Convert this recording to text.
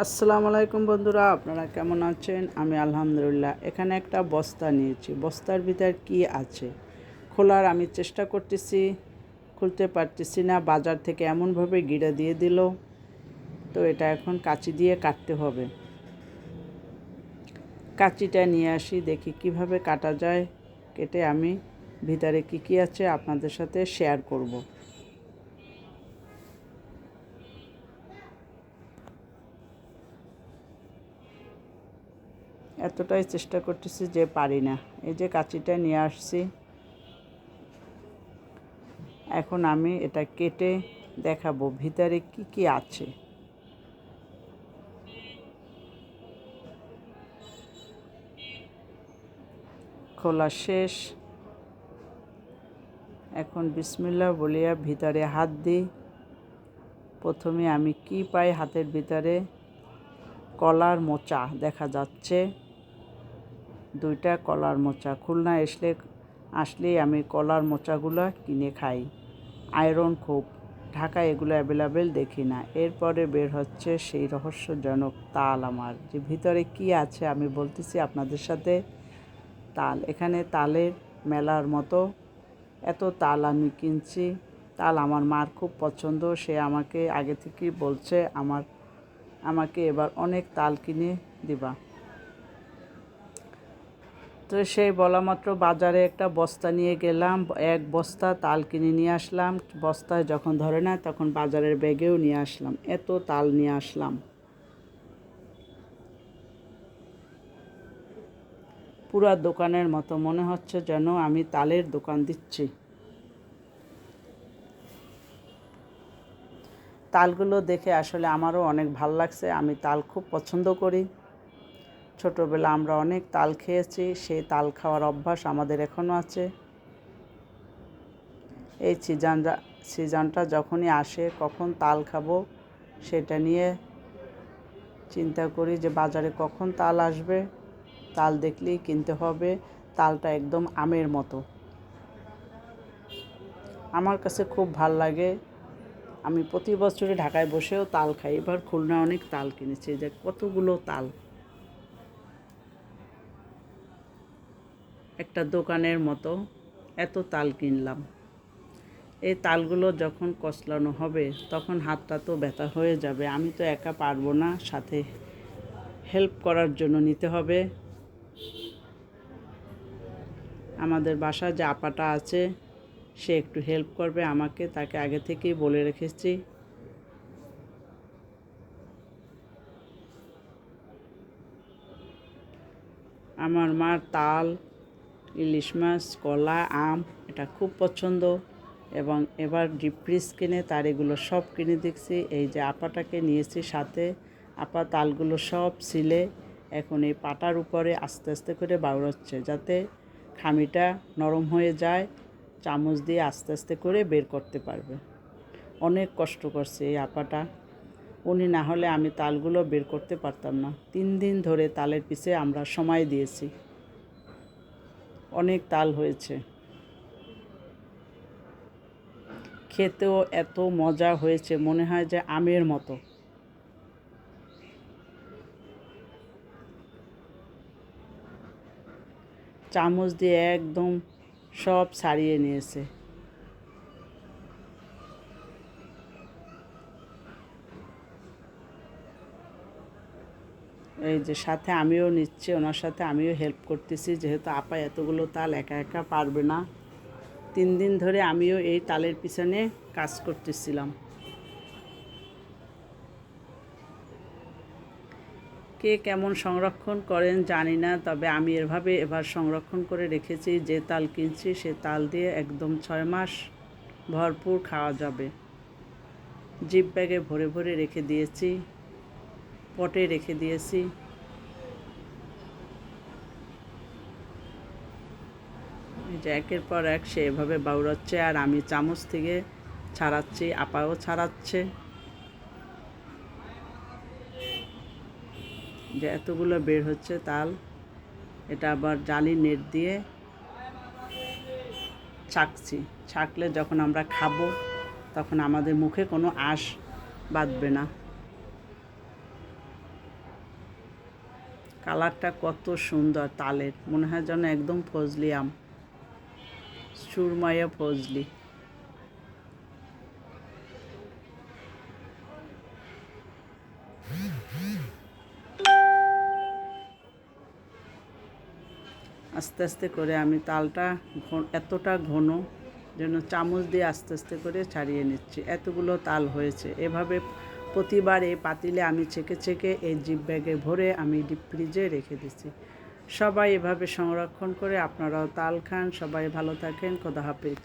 আসসালামু আলাইকুম বন্ধুরা, আপনারা কেমন আছেন? আমি আলহামদুলিল্লাহ, এখানে একটা বস্তা নিয়েছি। বস্তার ভিতর কি আছে? খোলার আমি চেষ্টা করতেছি, খুলতে পারতেছি না, বাজার থেকে এমনভাবে গিরা দিয়ে দিল। তো এটা এখন কাঁচি দিয়ে কাটতে হবে। কাঁচিটা নিয়ে আসি, দেখি কীভাবে কাটা যায়। কেটে আমি ভিতরে কি কি আছে আপনাদের সাথে শেয়ার করব। এতটাই চেষ্টা করতেছি যে পারি না। এই যে কাঁচিটা নিয়ে আসছি। এখন আমি এটা কেটে দেখাবো ভিতরে কি কি আছে। খোলা শেষ। এখন বিসমিল্লা বলিয়া ভিতরে হাত দিই। প্রথমে আমি কি পাই হাতের ভিতরে? কলার মোচা দেখা যাচ্ছে। দুইটা কলার মোচা। খুলনা আসলে আসলেই আমি কলার মোচাগুলো কিনে খাই। আয়রন খুব। ঢাকায় এগুলো অ্যাভেলেবেল দেখি না। এরপরে বের হচ্ছে সেই রহস্যজনক তাল আমার। যে ভিতরে কি আছে আমি বলতেছি আপনাদের সাথে। তাল, এখানে তালের মেলার মতো এত তাল আমি কিনছি। তাল আমার মার খুব পছন্দ। সে আমাকে আগে থেকেই বলছে, আমার, আমাকে এবার অনেক তাল কিনে দিবা। তো সেই বলা মাত্র বাজারে একটা বস্তা নিয়ে গেলাম, এক বস্তা তাল কিনে নিয়ে আসলাম। বস্তায় যখন ধরে না তখন বাজারের ব্যাগেও নিয়ে আসলাম, এত তাল নিয়ে আসলাম। পুরা দোকানের মতো মনে হচ্ছে যেন আমি তালের দোকান দিচ্ছি। তালগুলো দেখে আসলে আমারও অনেক ভালো লাগছে, আমি তাল খুব পছন্দ করি। ছোটোবেলা আমরা অনেক তাল খেয়েছি, সেই তাল খাওয়ার অভ্যাস আমাদের এখনও আছে। এই সিজনটা সিজনটা যখনই আসে, কখন তাল খাব সেটা নিয়ে চিন্তা করি যে বাজারে কখন তাল আসবে। তাল দেখলেই কিনতে হবে, তালটা একদম আমের মতো। আমার কাছে খুব ভালো লাগে। আমি প্রতি বছরে ঢাকায় বসেও তাল খাই। এবার খুলনা অনেক তাল কিনেছি, যে কতগুলো তাল। একটা দোকানের মতো এত তাল কিনলাম। এই তালগুলো যখন কচলানো হবে, তখন হাতটা তো ব্যথা হয়ে যাবে। আমি তো একা পারব না, সাথে হেল্প করার জন্য নিতে হবে। আমাদের বাসায় যে আপাটা আছে, সে একটু হেল্প করবে আমাকে, তাকে আগে থেকেই বলে রেখেছি। আমার মার তাল ইলিশ মাছ কলা, আম, এটা খুব পছন্দ। এবং এবার ডিপ ফ্রিজ কিনে তার এগুলো সব কিনে দেখছি। এই যে আপাটাকে নিয়েছি সাথে, আপা তালগুলো সব ছিলে। এখন এই পাটার উপরে আস্তে আস্তে করে বাউড়াচ্ছে যাতে খামিটা নরম হয়ে যায়, চামচ দিয়ে আস্তে আস্তে করে বের করতে পারবে। অনেক কষ্ট করছে এই আপাটা। উনি না হলে আমি তালগুলো বের করতে পারতাম না। তিন দিন ধরে তালের পিছে আমরা সময় দিয়েছি। অনেক তাল হয়েছে। খেতেও এত মজা হয়েছে, মনে হয় যে আমের মতো। চামচ দিয়ে একদম সব সারিয়ে নিয়েছে। এই যে সাথে আমিও নিচ্ছি, ওনার সাথে আমিও হেল্প করতেছি, যেহেতু আপা এতগুলো তাল একা একা পারবে না। তিন দিন ধরে আমিও এই তালের পিছনে কাজ করতেছিলাম। কে কেমন সংরক্ষণ করেন জানি না, তবে আমি এভাবে এবার সংরক্ষণ করে রেখেছি, যে তাল কিনছি, সে তাল দিয়ে একদম ছয় মাস ভরপুর খাওয়া যাবে। জিপ ব্যাগে ভরে ভরে রেখে দিয়েছি। পটে রেখে দিয়েছি। যে একের পর এক সে এভাবে বাউড়াচ্ছে আর আমি চামচ থেকে ছাড়াচ্ছি, আপাও ছাড়াচ্ছে। যে এতগুলো বের হচ্ছে তাল, এটা আবার জালি নেট দিয়ে ছাকছি। ছাকলে যখন আমরা খাব, তখন আমাদের মুখে কোনো আঁশ বাঁধবে না। কালারটা কত সুন্দর তালের। মনে হয় যেন একদম ফজলি আম। সুরমাইয়া ফজলি। আস্তে আস্তে করে আমি তালটা এতটা ঘন যেন চামচ দিয়ে আস্তে আস্তে করে ছাড়িয়ে নিচ্ছি। এতগুলো তাল হয়েছে। এভাবে প্রতিবার এই পাতিলে আমি ছেঁকে ছেঁকে এই জিপ ব্যাগে ভরে আমি ডিপ ফ্রিজে রেখে দিছি। সবাই এভাবে সংরক্ষণ করে আপনারাও তাল খান, সবাই ভালো থাকেন, খোদা হাফেজ।